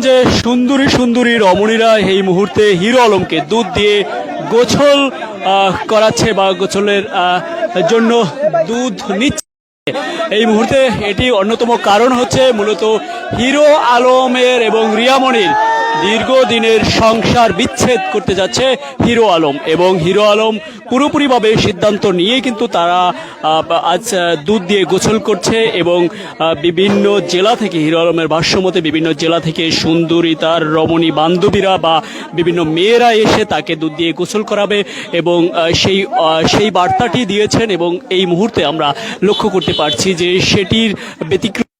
যে সুন্দরী সুন্দরী রমণীরা এই মুহূর্তে হিরো আলমকে দুধ দিয়ে গোছল করাচ্ছে বা গোছলের জন্য দুধ নিচ্ছে। এই মুহূর্তে এটি অন্যতম কারণ হচ্ছে মূলত হিরো আলমের এবং রিয়ামণির দীর্ঘদিনের সংসার বিচ্ছেদ করতে যাচ্ছে হিরো আলম এবং হিরো আলম পুরোপুরিভাবে সিদ্ধান্ত নিয়ে কিন্তু তারা আজ দুধ দিয়ে গোসল করছে এবং বিভিন্ন জেলা থেকে হিরো আলমের ভাষ্যমতে বিভিন্ন জেলা থেকে সুন্দরী তার রমণী বান্ধবীরা বা বিভিন্ন মেয়েরা এসে তাকে দুধ দিয়ে গোসল করাবে এবং সেই সেই বার্তাটি দিয়েছেন এবং এই মুহূর্তে আমরা লক্ষ্য করতে পারছি যে সেটির ব্যতিক্রম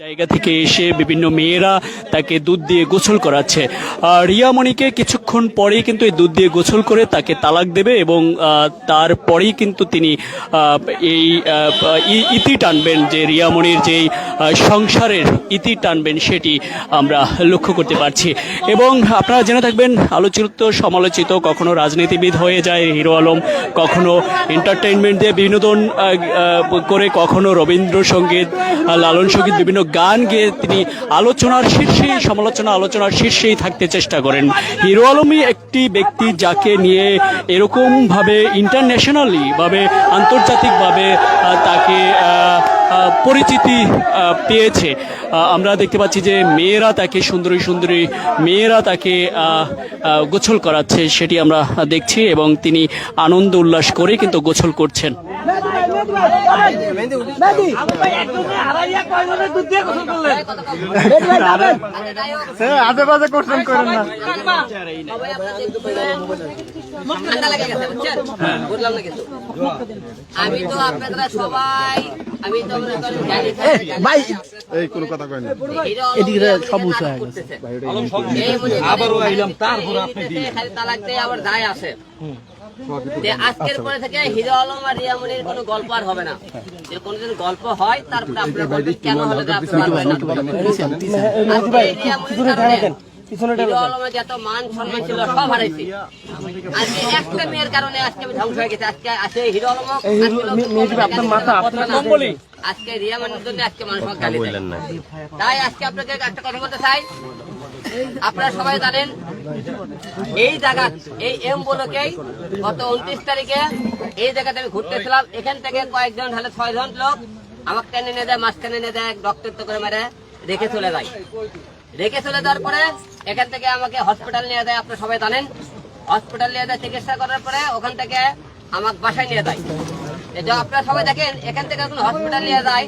জায়গা থেকে এসে বিভিন্ন মেয়েরা তাকে দুধ দিয়ে গোসল করাচ্ছে। রিয়ামণিকে কিছুক্ষণ পরেই কিন্তু এই দুধ দিয়ে গোসল করে তাকে তালাক দেবে এবং তারপরেই কিন্তু তিনি এই ইতি টানবেন যে রিয়ামণির যেই সংসারের ইতি টানবেন সেটি আমরা লক্ষ্য করতে পারছি। এবং আপনারা জেনে থাকবেন, আলোচিত, সমালোচিত, কখনো রাজনীতিবিদ হয়ে যায় হিরো আলম, কখনো এন্টারটেইনমেন্ট দিয়ে বিনোদন করে, কখনো রবীন্দ্রসঙ্গীত, লালন সংগীত, বিভিন্ন গান গেয়ে তিনি আলোচনার শীর্ষেই সমালোচনা আলোচনার শীর্ষেই থাকতে চেষ্টা করেন। হিরো আলমই একটি ব্যক্তি যাকে নিয়ে এরকমভাবে ইন্টারন্যাশনালি ভাবে, আন্তর্জাতিকভাবে তাকে পরিচিতি পেয়েছে। আমরা দেখতে পাচ্ছি যে মেয়েরা তাকে সুন্দরী সুন্দরী মেয়েরা তাকে গোসল করাচ্ছে, সেটি আমরা দেখছি এবং তিনি আনন্দ উল্লাস করে কিন্তু গোসল করছেন। বাজে কোশ্চেন করেন না। আমি তো আপনারা সবাই আমি তো ভাই এই কোনো কথা কয় না। এদিকে সব উঁচু গেছে। আবারও আইলাম তারপর আপনি খালি তালাক দিয়ে আবার যায় আসে। আজকের পরে থেকে হিরো আলম আর রিয়ামনির কোনো গল্প আর হবে না। যদি কোনোদিন গল্প হয় তারপরে আপনারা কেন হলো যত মান সম্মান ছিল সব হারাইছি। আজকে একটা মেয়ের কারণে আজকে আমি ধ্বংস হয়ে গেছে। আজকে আজকে হিরো আলম আপনার মাথা আজকে রিয়ামনির জন্য আজকে মানুষ গালি তাই আজকে আপনাকে একটা কথা বলতে চাই। আপনারা সবাই জানেন এই জায়গা এই এম বলকেই গত উনত্রিশ তারিখে এই জায়গাতে আমি ঘুরতেছিলাম। এখান থেকে কয়েকজন হলে ছয়জন লোক আমাকে টেনে নিয়ে যায় মাঝখানে নিয়ে যায় রক্তাক্ত করে মেরে রেখে চলে যায়। রেখে চলে যাওয়ার পরে এখান থেকে আমাকে হসপিটাল নিয়ে যায় আপনারা সবাই জানেন। হসপিটাল নিয়ে যায়, চিকিৎসা করার পরে ওখান থেকে আমাকে বাসায় নিয়ে যায়। আপনারা সবাই দেখেন, এখান থেকে হসপিটাল নিয়ে যায়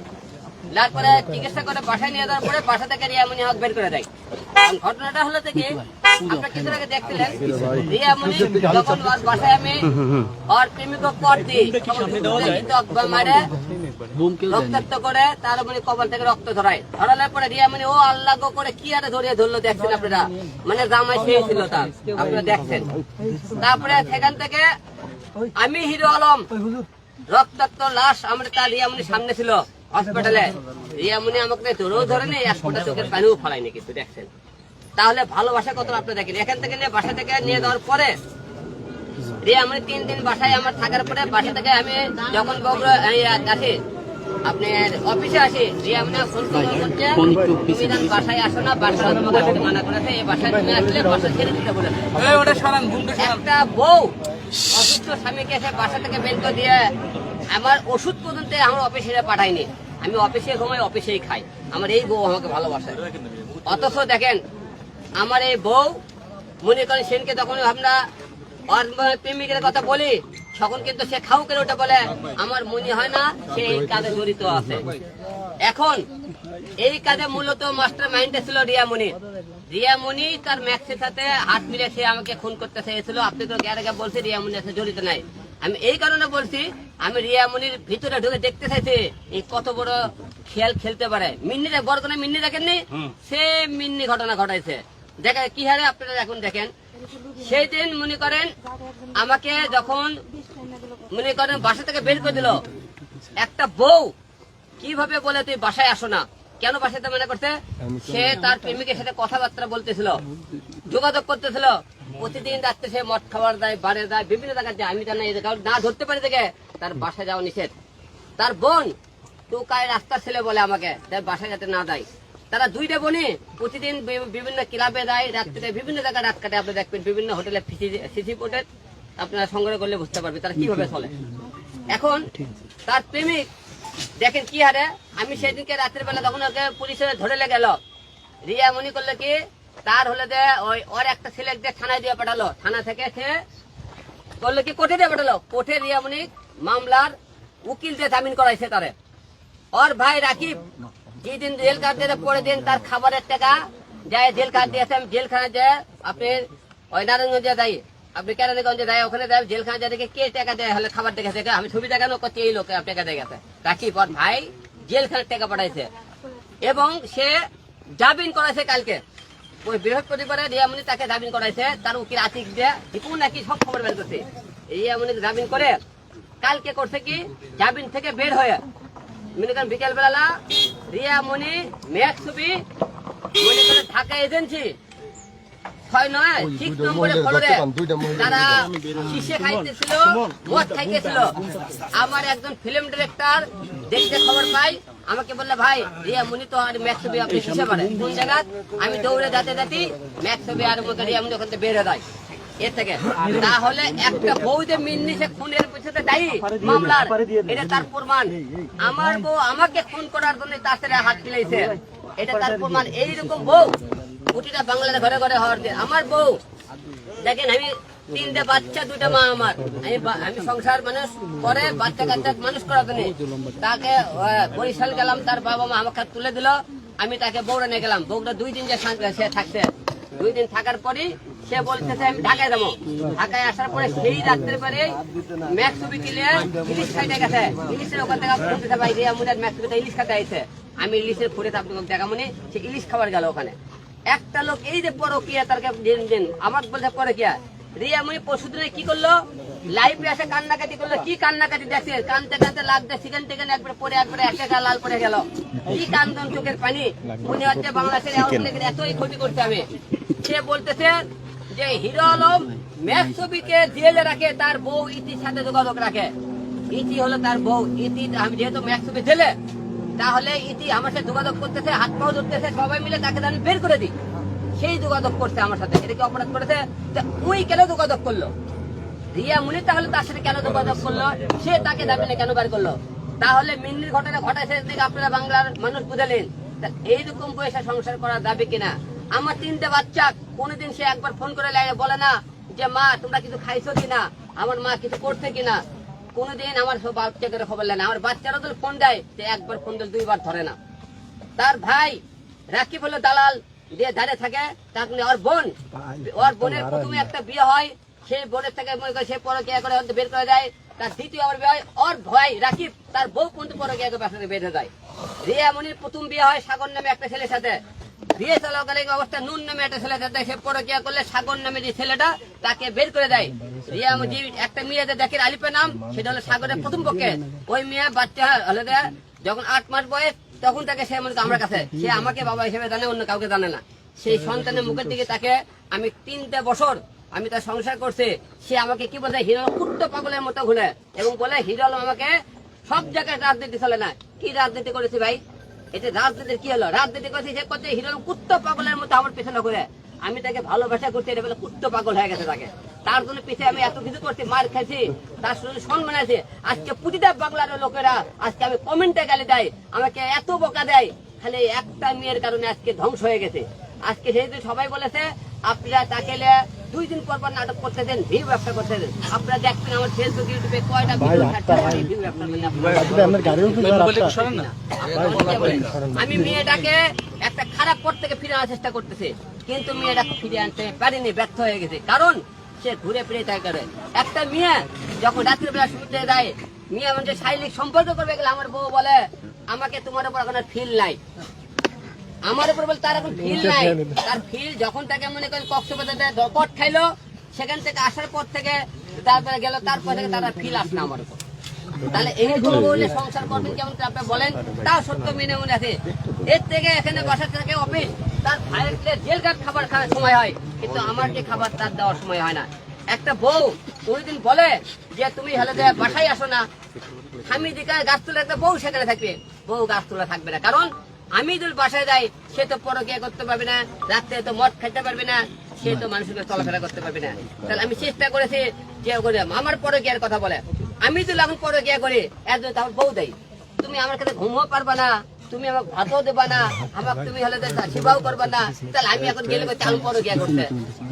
তারপরে চিকিৎসা করে বাসায় নিয়ে যাওয়ার পরে বাসা থেকে রিয়ামনি হক বের করে দেয়। ঘটনাটা হলো মানে থেকে পরে রিয়ামনি ও আল্লাহ করে কি ধরিয়ে দেখছেন আপনারা? মানে জামাই ছিল তার, আপনারা দেখছেন। তারপরে সেখান থেকে আমি হিরো আলম, রক্তাক্ত লাশ আমার তার সামনে ছিল। হসপিটালে। আমাকে ধরেও এক ফোঁটা চোখের পানিও ফলাইনি কিন্তু দেখছেন। তাহলে ভালোবাসা কত আপনি দেখেন? এখান থেকে নিয়ে বাসা থেকে নিয়ে যাওয়ার পরে? রিয়ামনি তিন দিন বাসায় আমার থাকার পরে বাসা থেকে আমি যখন বগুড়া আসি আপনার অফিসে আসি রিয়ামনি ফোন করে বলছে তুমি যেন বাসায় আসো না বাসা তোমাকে মানা করেছে এই বাসায় তুমি আসলে বাসা ছেড়ে দিতে বলেছে একটা বউ অসুস্থ স্বামীকে এসে বাসা থেকে বের করে দিয়ে আমার ওষুধ পর্যন্ত আমার অফিসে পাঠায়নি। আমি অফিসে ঘুমাই, অফিসেই খাই। আমার এই বউ আমাকে ভালোবাসে। অথচ দেখেন, আমার এই বউ, মনে করেন সেনকে যখন আমরা ওর প্রেমিকের কথা বলি, তখন কিন্তু সে খাও কেন ওটা বলে, আমার মনে হয় না সে এই কাজে জড়িত আছে। এখন, এই কাজে মূলত মাস্টার মাইন্ডে ছিল রিয়ামণি। রিয়ামণি তার ম্যাক্সের সাথে হাত মিলে সে আমাকে খুন করতে চেয়েছিল। আপনি তো গ্যারে গা বলছে রিয়ামণি আছে জড়িত নাই। আমি এই কারণে বলছি আমি রিয়ামণির ভিতরে ঢুকে দেখতে চাইছি এই কত বড় খেল খেলতে পারে। মিন্নি দেখ মিন্নি দেখেননি? সে মিন্নি ঘটনা ঘটাইছে। দেখে কি হারে আপনারা এখন দেখেন। সেই দিন মনে করেন আমাকে যখন মনে করেন বাসা থেকে বের করে দিল একটা বউ কীভাবে বলে তুই বাসায় আসো না? কেন বাসাতে মনে করতে? সে তার প্রেমিকের সাথে কথাবার্তা বলতেছিল। যোগাযোগ করতেছিল। প্রতিদিন রাত্রে সে মদ খাবার দেয় বারে দেয়, বিভিন্ন জায়গায় আমি জানি না ধরতে পারি দেখে তার বাসায় যাওয়া নিষেধ। তার বোন তো কায় রাস্তার ছেলে বলে আমাকে তার বাসায় যাতে না দেয় তারা দুইটা বোনে প্রতিদিন বিভিন্ন ক্লাবে যায়, রাত্রে বিভিন্ন জায়গায় রাত কাটে। আপনি দেখবেন বিভিন্ন হোটেলে সিসি পোর্টে আপনারা সংগ্রহ করলে বুঝতে পারবেন তারা কীভাবে চলে। এখন তার প্রেমিক, দেখেন কি হারে? আমি সেদিনকে রাত্রের বেলা তখন ওকে পুলিশে ধরে গেল। রিয়া মনি করল কি তার হলে যে ওই ওর একটা ছেলে দিয়ে থানায় দিয়ে পাঠালো, থানা থেকে সে করল কি, কোর্টে দিয়ে পাঠালো? কোর্টে রিয়া মনি মামলার উকিল দিয়ে জামিন করাইছে তারে। ওর ভাই রাকিব, যেদিন জেল কাটতে পরে দিন, তার খাবারের টাকা যায় জেল কাট দিয়েছে আমি জেলখানা যায় আপনি ওই নারায়ণগঞ্জে যাই, আপনি কেরানীগঞ্জে যাই, ওখানে যাই জেলখানা যায় দেখে কে টাকা দেয়, হলে খাবার দেখে দেখে, আমি ছবি দেখানো করছি, এই লোকে টাকা দিয়ে গেছে। রাকিব, ওর ভাই জেলখানার টাকা পাঠাইছে। এবং সে জামিন করাইছে কালকে। ওই বৃহস্পতিবারে রিয়ামনি তাকে জামিন করাইছে তার উকিল আতিক দিয়ে টিপু নাকি সব খবর বের করছে। রিয়ামনি জামিন করে কালকে করছে কি? জামিন থেকে বের হয়ে মনে করেন বিকেল বেলা রিয়া মনি মেঘ ছবি মনে করেন ঢাকা এজেন্সি ছয় নয় ঠিক নম্বরে ফলরে তারা শিশে খাইতেছিল মদ খাইতেছিল। আমার একজন ফিল্ম ডিরেক্টর দেখতে খবর পাই আমাকে বললে, ভাই, রিয়া মুনি তো আর ম্যাক ছবি আপনি শিশে পারে কোন জায়গা? আমি দৌড়ে যাতে যাতে ম্যাক ছবি আর রিয়া মুনি ওখান থেকে বের হয়ে যায়। এর থেকে। তাহলে একটা বউ যে মিন্নি সে খুনের পিছনে দায়ী মামলার। এটা তার প্রমাণ। আমার বউ আমাকে খুন করার জন্য তার সাথে হাত মিলাইছে। এটা তার প্রমাণ। এইরকম বউ প্রতিটা বাংলার ঘরে ঘরে হওয়ার। আমার বউ দেখেন, আমি তিনটে বাচ্চা, দুইটা মা আমার। আমি সংসার মানুষ করে বাচ্চা কাচ্চা মানুষ করার জন্য তাকে বরিশাল গেলাম, তার বাবা মা আমাকে তুলে দিল। আমি তাকে বউরা নিয়ে গেলাম। বউরা দুই দিন যে সে থাকছে। দুই দিন থাকার পরই সে বলতেছে, আমি ঢাকায় যাব। ঢাকায় আসার পরে সেই রাত্রের পরে ম্যাক্স ছবি কিনে ইলিশ খাইতে গেছে। ইলিশের ওখান থেকে দিতে ভাই, রিয়া মুনের ম্যাক্স ছবিতে ইলিশ খাইতে আইছে। আমি ইলিশের ফুটে আপনাকে দেখা মনে সে ইলিশ খাবার গেল ওখানে। একটা লোক এই যে পরকিয়া, তারকে দিন দিন আমার বলছে পরকিয়া। মুনি পরশু কি করল? এসে কান্নাকাটি করল। কি কান্নাকাটি কানতে কানতে লাগতে একবার পরে একটা লাল গেল। কি কান্দন চোখের পানি? উনি হচ্ছে বাংলাদেশের এতই ক্ষতি করছে আমি। সে বলতেছে যে হিরো আলম ম্যাচ ছবিকে জেলে রাখে, তার বউ ইতির সাথে যোগাযোগ রাখে। ইতি হলো তার বউ। ইতি, আমি যেহেতু ম্যাচ ছবি ছেলে তাহলে ইতি আমার সাথে যোগাযোগ করতেছে, হাত পাও ধরতেছে, সবাই মিলে তাকে বের করে দিই সেই যোগাযোগ করছে আমার সাথে। এটা কি অপরাধ করেছে? ওই কেন যোগাযোগ করল? রিয়া মুনি তাহলে তার সাথে কেন যোগাযোগ করল? সে তাকে দাবিনে কেন বার করল? তাহলে মিন্নির ঘটনা ঘটাইছে দিকে আপনারা বাংলার মানুষ বুঝালেন। এইরকম পয়সা সংসার করা যাবে কিনা? আমার তিনটে বাচ্চা কোনোদিন সে একবার ফোন করে লাগে বলে না যে মা তোমরা কিছু খাইছো কিনা? আমার মা কিছু করছে কিনা? কোনোদিন আমার সব বাচ্চাকে খবর নেয় না। আমার বাচ্চারা তো ফোন দেয় যে একবার ফোন দিলে দুইবার ধরে না। তার ভাই রাকিব হলো দালাল দিয়ে দাঁড়িয়ে থাকে ওর বোন। ওর বোনের প্রথমে একটা বিয়ে হয় সেই বোনের থেকে মনে করে সে পরকিয়া করে বের করে দেয়। তার দ্বিতীয় আবার বিয়ে হয় ওর রাকিব তার বউ কিন্তু পরকিয়া করে বাসা থেকে বের হয়ে যায়। রিয়া মনির প্রথম বিয়ে হয় সাগর নামে একটা ছেলের সাথে। বিয়ে চলাকালীন অবস্থা নুন নামে একটা ছেলে সাথে সে পরকিয়া করলে সাগর নামে যে ছেলেটা তাকে বের করে দেয়। রিয়া যে একটা মেয়েদের দেখে আলিপের নাম সেটা হলো সাগরের প্রথম পক্ষে। ওই মেয়ে বাচ্চা হলে যখন আট মাস বয়স তখন তাকে সে মনে আমার কাছে সে আমাকে বাবা হিসেবে জানে, অন্য কাউকে জানে না। সেই সন্তানের মুখের দিকে তাকে আমি তিনটে বছর আমি তার সংসার করছি। সে আমাকে কি বলে, হিরো কুট্ট পাগলের মতো ঘুরে। এবং বলে, হিরো আমাকে সব জায়গায় রাজনীতি চলে না। কি রাজনীতি করেছি ভাই? এতে রাজনীতির কি হলো? রাজনীতি করেছি, সে করছে হিরো কুট্ট পাগলের মতো আমার পেছনে ঘুরে। আমি তাকে ভালোবাসা করছি এটা বলে কুট্ট পাগল হয়ে গেছে তাকে। তার জন্য পিছিয়ে আমি এত কিছু করছি মার খাইছি তার শরীরে সম্মান আছে। আজকে প্রতিটা বাংলার লোকেরা আজকে আমি কমেন্টে গালি দেয় আমাকে এত বোকা দেয়। খালি একটা মেয়ের কারণে আজকে ধ্বংস হয়ে গেছে। আজকে যেহেতু সবাই বলেছে আপনারা তাকে দুই দিন পর পর নাটক করতে দেন ভিউ ব্যবসা করতে দেন আপনারা দেখবেন আমার ফেসবুক ইউটিউবে কয়টা ভিডিও ভিউ ব্যবসা করলে আমি মেয়েটাকে একটা খারাপ পথ থেকে ফিরে আনার চেষ্টা করতেছে। কিন্তু মেয়েটা ফিরে আনতে পারেনি ব্যর্থ হয়ে গেছে। কারণ সে ঘুরে ফিরে তাই করে একটা মেয়ে যখন রাত্রিবেলা শুতে দেয় মেয়ে মানে শারীরিক সম্পর্ক করবে গেলে আমার বউ বলে আমাকে তোমার উপর এখন ফিল নাই। আমার উপর বলে তার এখন ফিল নাই। তার ফিল যখন তাকে মনে করেন কক্সবাজার কট খাইলো সেখান থেকে আসার পর থেকে তারপরে গেল তারপর থেকে তারা ফিল আসলো আমার উপর। তাহলে সংসার করবেন কেমন আপনি বলেন? সত্য মেনে মনে আছে। এর থেকে এখানে থেকে অফিস, তার ভাইয়ের প্লেট খাবার খাওয়ার সময় হয়। কিন্তু আমার যে খাবার, তার দেওয়ার সময় হয় না। একটা বউ কোনদিন বলে যে, তুমি হেলে যে বাসায় আসো না। স্বামী দিকে গাছ তুলে একটা বউ সেখানে থাকবে। বউ গাছ তোলা থাকবে না। কারণ আমি যদি বাসায় যাই, সে তো পরকিয়া করতে পারবে না, রাত্রে তো মদ খাইতে পারবে না, সে তো মানুষের চলাফেরা করতে পারবে না। তাহলে আমি চেষ্টা করেছি যে আমার পরকিয়ার কথা বলে। আমি যদি এখন গিয়া করি একজন তার বউ দেয় তুমি আমার কাছে ঘুমও পারবা না তুমি আমাকে ভাতও দেবা না আমাকে তুমি হলে তো সেবাও করবা না তাহলে আমি এখন গেলে করতে আমি পরকিয়া করতে?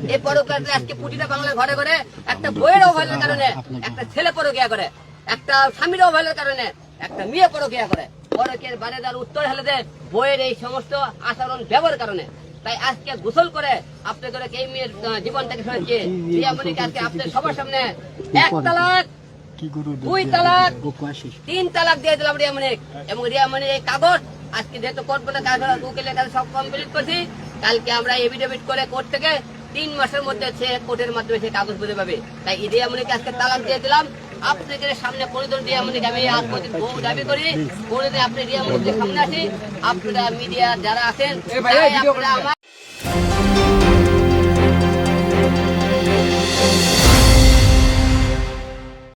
এই পরকিয়াতে আজকে প্রতিটা বাংলা ঘরে ঘরে একটা বইয়ের অবহেলার কারণে একটা ছেলে পরকিয়া করে একটা স্বামীর অবহেলার কারণে একটা মেয়ে পরকিয়া করে। পরকের বারে তার উত্তর হলে দেয় বইয়ের এই সমস্ত আচরণ ব্যবহার কারণে। তাই আজকে গোসল করে আপনাদের এই মেয়ের আহ, জীবন থেকে শুনেছি আজকে আপনাদের সবার সামনে এক তালাক দুই তালাক। তিন তালাক দিয়ে দিলাম রিয়ামণিক এবং রিয়ামণির এই কাগজ। আজকে যেহেতু কোর্ট বলে কাগজ উকিলের কাছে সব কমপ্লিট করছি। কালকে আমরা এভিডেভিট করে কোর্ট থেকে তিন মাসের মধ্যে সে কোর্টের মাধ্যমে সে কাগজ বুঝে পাবে। তাই এই রিয়ামণিকে আজকে তালাক দিয়ে দিলাম। আপনাদের সামনে কোনদিন আমি আজ দাবি করি। কোনদিন আপনি রিয়ামণিকে সামনে আসি। আপনারা মিডিয়া যারা আছেন আপনারা আমার